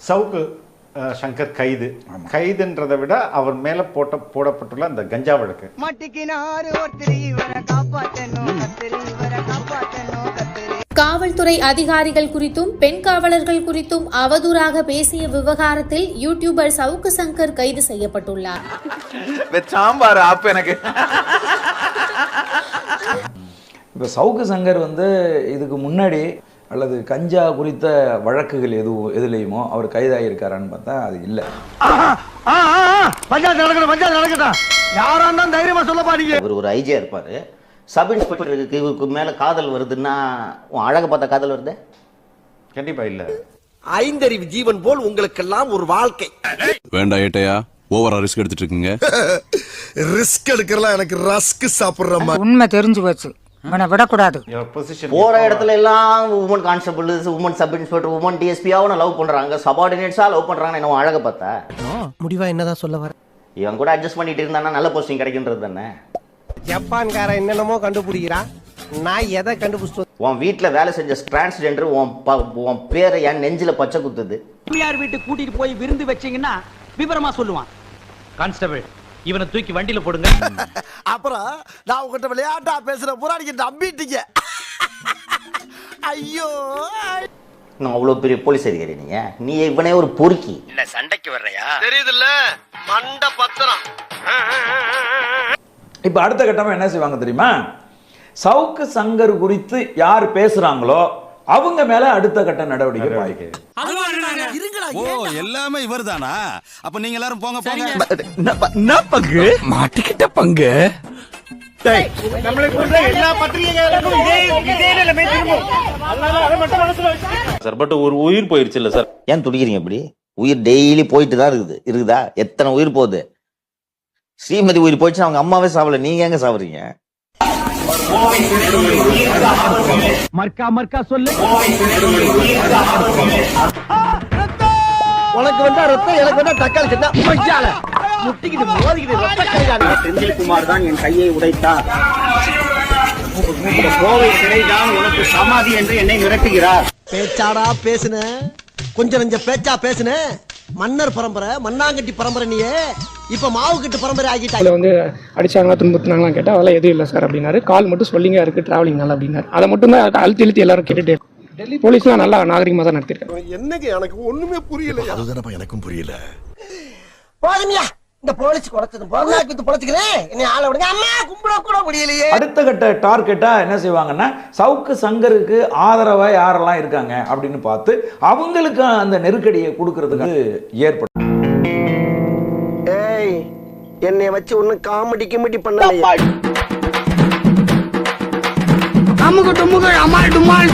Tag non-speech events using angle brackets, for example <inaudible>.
சவுக்கு சங்கர் கைது. கைதுன்றதை விட அவர் மேல போட்ட போடப்பட்டுள்ள அந்த கஞ்சா வழக்கு. காவல்துறை அதிகாரிகள் குறித்தும் பெண் காவலர்கள் குறித்தும் அவதூறாக பேசிய விவகாரத்தில் யூடியூபர் சவுக்கு சங்கர் கைது செய்யப்பட்டுள்ளார். சாம்பார் ஆப்பு எனக்கு. இப்போ சவுக்கு சங்கர் வந்து இதுக்கு முன்னாடி அல்லது கஞ்சா குறித்த வழக்குகள் எதுவும் எதுலேயுமோ அவர் கைதாகியிருக்காரான்னு பார்த்தா அது இல்லை. பஞ்சாயத்து நடக்கணும் பஞ்சாயத்து நடக்கட்டும். யாரா இருந்தாலும் தைரியமா சொல்ல பாருங்க இவர் ஒரு ஐஜியா இருப்பாரு. சப் இன்ஸ்பெக்டருக்கு இவருக்கு மேல காதல் வருதுன்னா உன் அழக பார்த்த காதல் வருது? கண்டிப்பா இல்ல. ஐந்தறிவு ஜீவன் போல் உங்களுக்கெல்லாம் ஒரு வாழ்க்கை. வேண்டாம் ஏட்டையா ஓவரா ரிஸ்க் எடுத்துட்டு இருக்கீங்க. <laughs> ரிஸ்க் எடுக்கிறலாம் எனக்கு ரஸ்க் சாப்பிடுற மாதிரி. உண்மை தெரிஞ்சு போச்சு. இவனை விடக்கூடாது. போற இடத்துல எல்லாம் woman constable woman sub inspector woman டிஎஸ்பியாவும் love பண்றாங்க? சபார்டினேட்ஸா லவ் பண்றாங்க என்ன அழக பார்த்தா. முடிவா என்னதான் சொல்ல வர? இவன் கூட அட்ஜஸ்ட் பண்ணிட்டு இருந்தானா நல்ல போஸ்டிங் கிடைக்கின்றது தானே. ஜப்பான்காரன் என்னென்னமோ கண்டுபிடிக்கிறான். நான் எதை கண்டுபிடிச்சு உன் வீட்ல வேலை செஞ்ச டிரான்ஸ்ஜெண்டர் உன் ப- உன் பேரை என் நெஞ்சில பச்சை குத்துது. யார் வீட்டுக்கு கூட்டிட்டு போய் விருந்து வச்சீங்கன்னா விவரமா சொல்லுவான். கான்ஸ்டபிள் இவனை தூக்கி வண்டியில போடுங்க. <laughs> அப்புறம் நான் உங்ககிட்ட விளையாட்டா பேசுற பூரா நீங்க நம்பிட்டீங்க. <laughs> ஐயோ. நான் அவ்வளவு பெரிய போலீஸ் அதிகாரி நீங்க. நீ இவனே ஒரு பொறுக்கி. தெரியுதுல்ல? மண்ட பத்திரம். இப்போ அடுத்த கட்டமாக என்ன செய்வாங்க தெரியுமா? சவுக்கு சங்கர் குறித்து யார் பேசுகிறாங்களோ அவங்க மேலே அடுத்த கட்ட நடவடிக்கை பாய்க்கு ஓ எல்லாமே இவர் தானா அப்ப நீங்க எல்லாரும் போங்க போங்க. என்ன பங்கு? மாட்டிக்கிட்ட பங்கு. சார் பட் ஒரு உயிர் போயிருச்சு இல்ல சார்? ஏன் துடிக்கிறீங்க இப்படி? உயிர் டெய்லி போயிட்டு தான் இருக்குது. இருக்குதா? எத்தனை உயிர் போகுது? ஸ்ரீமதி உயிர் போயிடுச்சு அவங்க அம்மாவே சாவல நீங்க எங்க சாவறீங்க மர்க்கா மர்க்கா சொல்லு. உனக்கு வந்தா ரத்தம் எனக்கு வந்தா தக்காளி சட்டா பையால முட்டிக்கிட்டு மோதிக்கிட்டு ரத்த கையால செந்தில்குமார் தான் என் கையை உடைத்தார். கோவை சிறைதான் உனக்கு சமாதி என்று என்னை மிரட்டுகிறார். பேச்சாடா பேசுன. கொஞ்சம் நெஞ்ச பேச்சா பேசுன. மன்னர் பரம்பரை மண்ணாங்கட்டி பரம்பரை நீயே இப்ப மாவு கட்டு பரம்பரை ஆகிட்டாங்க வந்து அடிச்சாங்களா துன்புத்தினாங்களாம் கேட்டா அதெல்லாம் எதுவும் இல்லை சார் அப்படின்னாரு. கால் மட்டும் சொல்லிங்க இருக்கு டிராவலிங் நல்லா அப்படின்னாரு. அதை மட்டும் தான் அழுத்தி இழுத்தி எல்லாரும் கேட்டுட்டே. டெல்லி போலீஸ்லாம் நல்லா நாகரிகமாக தான் நடத்திருக்காங்க. என்னங்க எனக்கு ஒண்ணுமே புரியல அதுதானப்பா எனக்கும் புரியல. போதுமியா? இந்த போலீஸ் குறைச்சது போதாக்கு பொழைச்சுக்கிறேன் என்னை ஆள விடுங்க அம்மா கும்பிட கூட முடியலையே அடுத்த கட்ட டார்கெட்டாக என்ன செய்வாங்கன்னா சவுக்கு சங்கருக்கு ஆதரவா யாரெல்லாம் இருக்காங்க அப்படின்னு பார்த்து அவங்களுக்கு அந்த நெருக்கடியை கொடுக்கறதுக்கு ஏற்படும் ஏய் என்னை வச்சு ஒன்னும் காமெடி கிமெடி பண்ணலையே அம்முக்கு டும்முக்கு அம்மாள் டும்மாள்